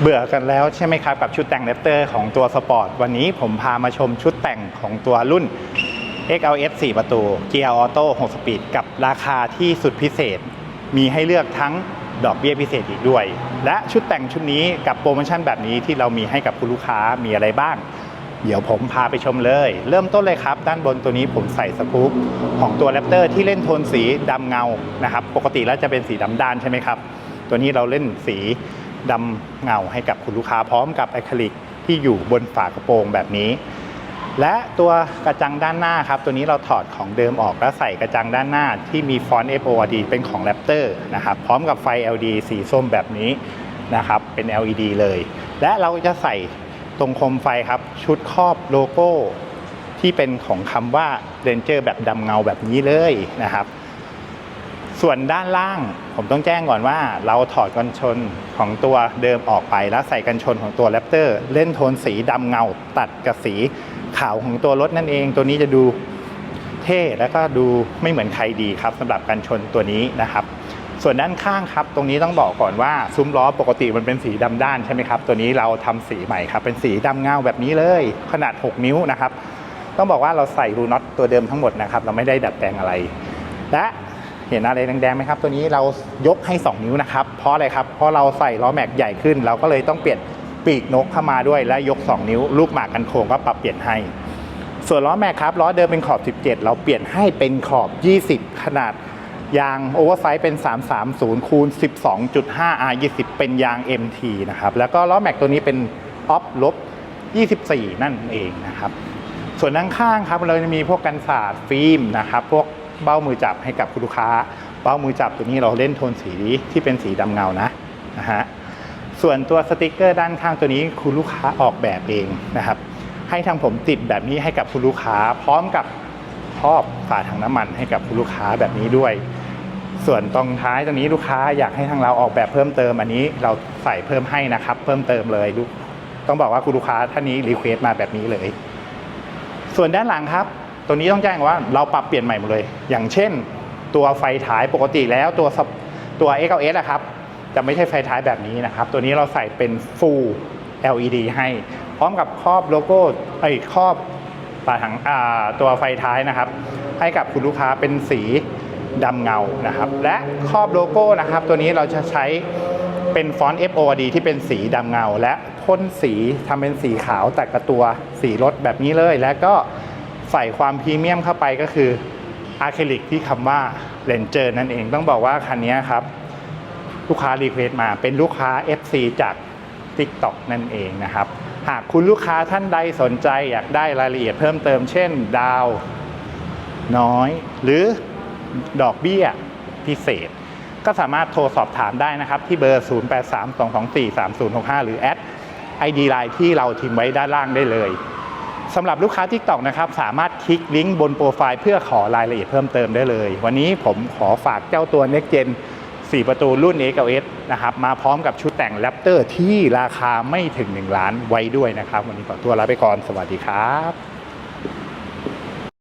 เบื่อกันแล้วใช่ไหมครับ กับชุดแต่งแรปเตอร์ของตัวสปอร์ตวันนี้ผมพามาชมชุดแต่งของตัวรุ่น XLS 4 ประตู เกียร์ออโต้6สปีดกับราคาที่สุดพิเศษ มีให้เลือกทั้งดอกเบี้ยพิเศษอีกด้วย และชุดแต่งชุดนี้กับโปรโมชั่นแบบนี้ที่เรามีให้กับคุณลูกค้ามีอะไรบ้าง เดี๋ยวผมพาไปชมเลย เริ่มต้นเลยครับ ด้านบนตัวนี้ผมใส่สกู๊ปของตัวแรปเตอร์ที่เล่นโทนสีดำเงานะครับ ปกติแล้วจะเป็นสีดำด้านใช่ไหมครับ ตัวนี้เราเล่นสี ดำเงาให้กับคุณลูกค้าพร้อมกับอะคริลิกที่อยู่บนฝากระโปรงแบบนี้ และตัวกระจังด้านหน้าครับ ตัวนี้เราถอดของเดิมออกแล้วใส่กระจังด้านหน้าที่มีฟอนต์ FORD เป็นของ Raptor นะครับพร้อมกับไฟ LED สีส้มแบบนี้นะครับเป็น LED เลย และเราจะใส่ตรงโคมไฟครับ ชุดครอบโลโก้ที่เป็นของคำว่า Ranger แบบดำเงาแบบนี้เลยนะครับ ส่วนด้านล่างผมต้องแจ้งก่อนว่า เราถอดกันชนของตัวเดิมออกไปแล้วใส่กันชนของตัวแรปเตอร์เล่นโทนสีดำเงาตัดกับสีขาวของตัวรถนั่นเอง ตัวนี้จะดูเท่แล้วก็ดูไม่เหมือนใครดีครับสำหรับกันชนตัวนี้นะครับ ส่วนด้านข้างครับ ตรงนี้ต้องบอกก่อนว่าซุ้มล้อปกติมันเป็นสีดำด้านใช่ไหมครับ ตัวนี้เราทำสีใหม่ครับ เป็นสีดำเงาแบบนี้เลย ขนาด 6 นิ้วนะครับ ต้องบอกว่าเราใส่รูน็อตตัวเดิมทั้งหมดนะครับ เราไม่ได้ดัดแปลงอะไร และ เห็นอะไรแดงๆไหมครับ ตัวนี้เรายกให้ 2 นิ้วนะครับ เพราะอะไรครับ เพราะเราใส่ล้อแม็กใหญ่ขึ้น เราก็เลยต้องเปลี่ยนปีกนกเข้ามาด้วยและยก 2 นิ้ว ลูกหมากกันโค้งก็ปรับเปลี่ยนให้ ส่วนล้อแม็กครับล้อเดิมเป็นขอบ 17 เราเปลี่ยนให้เป็นขอบ 20 ขนาดยางโอเวอร์ไซส์เป็น 330คูณ12.5 R 20 เป็นยาง MT นะครับ แล้วก็ล้อแม็กตัวนี้เป็นออฟลบ24 นั่นเองนะครับ ส่วนด้านข้างครับเราจะมีพวกกันสาดฟิล์มนะครับ พวก เบ้ามือจับให้กับคุณลูกค้า เบ้ามือจับตัวนี้เราเล่นโทนสีที่เป็นสีดำเงานะนะฮะส่วนตัวสติกเกอร์ด้านข้างตัวนี้คุณลูกค้าออกแบบเองนะครับ ให้ทางผมติดแบบนี้ให้กับคุณลูกค้า พร้อมกับครอบฝาถังน้ำมันให้กับคุณลูกค้าแบบนี้ด้วย ส่วนตรงท้ายตรงนี้ลูกค้าอยากให้ทางเราออกแบบเพิ่มเติมอันนี้เราใส่เพิ่มให้นะครับ เพิ่มเติมเลยลูกต้องบอกว่าคุณลูกค้าท่านนี้รีเควสต์มาแบบนี้เลย ส่วนด้านหลังครับ ตัวนี้ต้องแจ้งว่าเราปรับเปลี่ยนใหม่หมดเลย อย่างเช่น ตัวไฟท้ายปกติแล้วตัวตัว x l s อะครับจะไม่ใช่ไฟท้ายแบบนี้นะครับ ตัวนี้เราใส่เป็น Full LED ให้ พร้อมกับครอบโลโก้ไอ้ครอบฝาถังตัวไฟท้ายนะครับ ให้กับคุณลูกค้าเป็นสีดำเงานะครับ และครอบโลโก้นะครับ ตัวนี้เราจะใช้เป็นฟอนต์ FOD ที่เป็นสีดำเงา และพ่นสีทำเป็นสีขาวแต่กับตัวสีรถแบบนี้เลย และก็ ใส่ความพรีเมียมเข้าไปก็คืออะคริลิกที่คำว่า Ranger นั่นเองต้องบอกว่าคันนี้ครับ ลูกค้ารีเควสต์มาเป็นลูกค้า FC จาก TikTok นั่นเองนะครับ หากคุณลูกค้าท่านใดสนใจอยากได้รายละเอียดเพิ่มเติมเช่น ดาวน้อย หรือดอกเบี้ยพิเศษ ก็สามารถโทรสอบถามได้นะครับ ที่เบอร์ 0832243065 หรือแอด ID Line ที่เราทิ้งไว้ด้านล่างได้เลย สำหรับลูกค้า TikTok นะครับสามารถคลิกลิงก์บนโปรไฟล์เพื่อขอรายละเอียดเพิ่มเติมได้เลย วันนี้ผมขอฝากเจ้าตัว Next Gen 4 ประตูรุ่น x l s นะครับมาพร้อมกับชุดแต่งแรปเตอร์ที่ราคาไม่ถึง 1 ล้านไว้ด้วยนะครับ วันนี้ขอตัวลาไปก่อน สวัสดีครับ